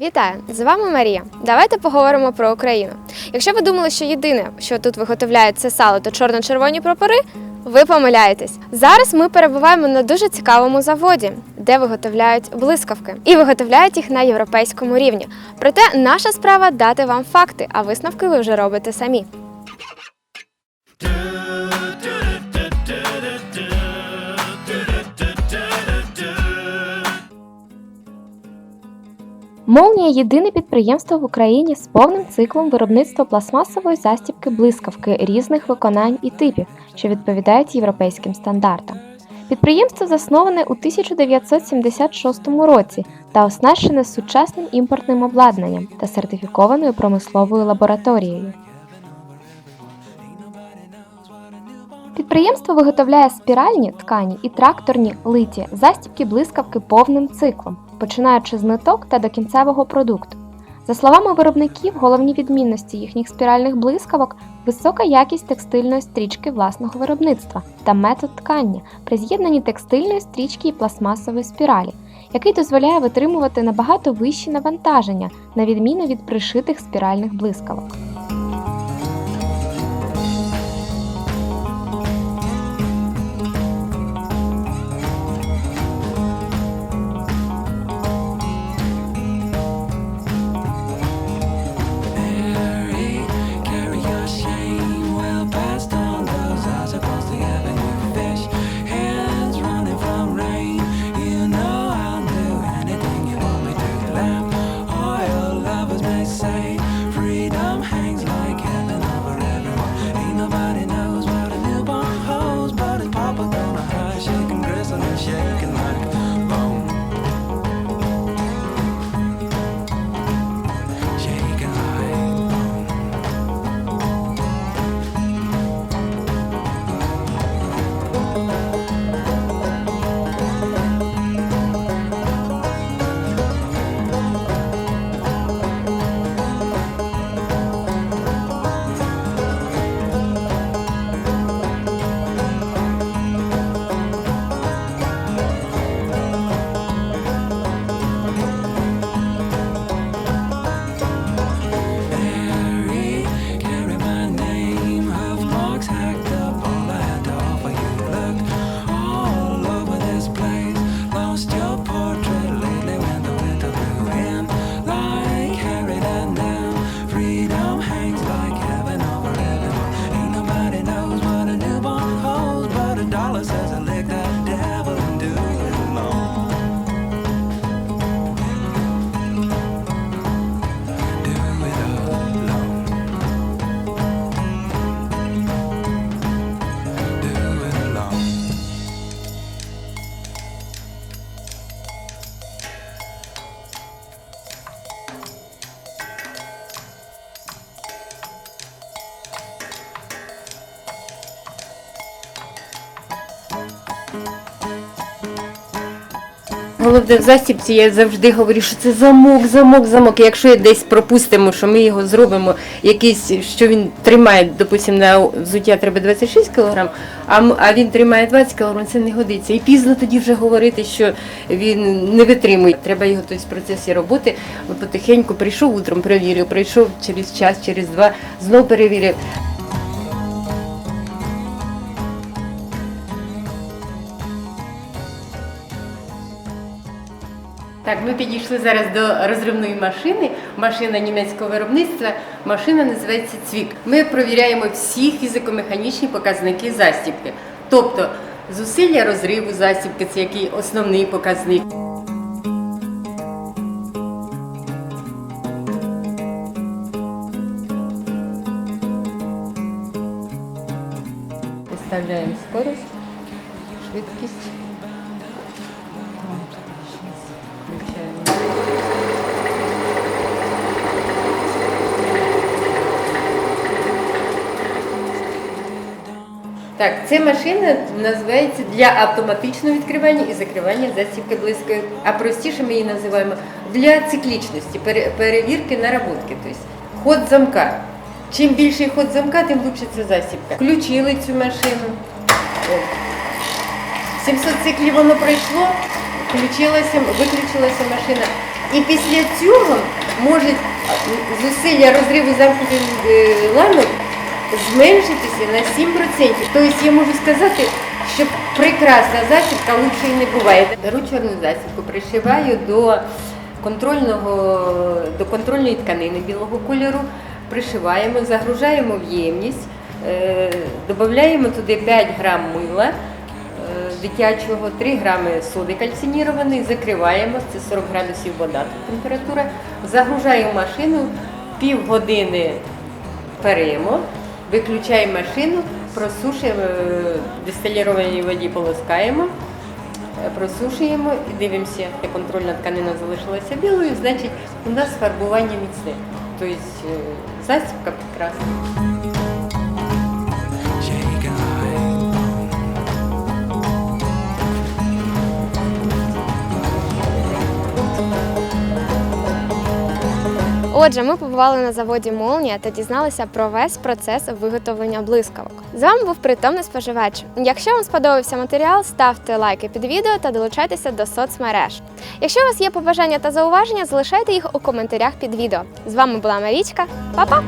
Вітаю! З вами Марія. Давайте поговоримо про Україну. Якщо ви думали, що єдине, що тут виготовляють це сало та чорно-червоні прапори, ви помиляєтесь. Зараз ми перебуваємо на дуже цікавому заводі, де виготовляють блискавки, і виготовляють їх на європейському рівні. Проте наша справа дати вам факти, а висновки ви вже робите самі. Молнія єдине підприємство в Україні з повним циклом виробництва пластмасової застібки блискавки різних виконань і типів, що відповідають європейським стандартам. Підприємство засноване у 1976 році та оснащене сучасним імпортним обладнанням та сертифікованою промисловою лабораторією. Підприємство виготовляє спіральні ткані і тракторні литі застібки блискавки повним циклом, починаючи з ниток та до кінцевого продукту. За словами виробників, головні відмінності їхніх спіральних блискавок висока якість текстильної стрічки власного виробництва та метод ткання при з'єднанні текстильної стрічки і пластмасової спіралі, який дозволяє витримувати набагато вищі навантаження, на відміну від пришитих спіральних блискавок. Головне в застібці я завжди говорю, що це замок, замок, замок. Якщо десь пропустимо, що ми його зробимо, якийсь, що він тримає, допустимо, на взуття треба 26 кг, а, а він тримає 20 кг, це не годиться. І пізно тоді вже говорити, що він не витримує. Треба його тобто, в процесі роботи потихеньку прийшов утром, перевірив, прийшов через час, через два, знов перевірив. Так, ми підійшли зараз до розривної машини. Машина німецького виробництва. Машина називається Цвік. Ми провіряємо всі фізико-механічні показники застібки. Тобто зусилля розриву застібки це який основний показник. Виставляємо скорость, швидкість. Так, ця машина називається для автоматичного відкривання і закривання застібки близької, а простіше ми її називаємо для циклічності, пере- перевірки наработки. Тобто ход замка. Чим більший ход замка, тим лучше ця засібка. Включили цю машину. 700 циклів воно пройшло, включилася, виключилася машина. І після цього може зусилля розриву замкнутих е, ланок зменшитися на 7%. Тобто я можу сказати, що прекрасна засібка лучше і не буває. Беру чорну засібку, пришиваю до контрольного, до контрольної тканини білого кольору, пришиваємо, загружаємо в ємність, е, додаємо туди 5 грам мила е, дитячого, 3 грами соди кальцинірованої, закриваємо, це 40 градусів вода тут температура, загружаємо машину, півгодини перемо, виключаємо машину, просушуємо, е, дистилірованій воді полоскаємо, е, просушуємо і дивимося, як контрольна тканина залишилася білою, значить у нас фарбування міцне. Тобто е, засібка прекрасна. Отже, ми побували на заводі Молнія та дізналися про весь процес виготовлення блискавок. З вами був притомний споживач. Якщо вам сподобався матеріал, ставте лайки під відео та долучайтеся до соцмереж. Якщо у вас є побажання та зауваження, залишайте їх у коментарях під відео. З вами була Марічка. Па-па!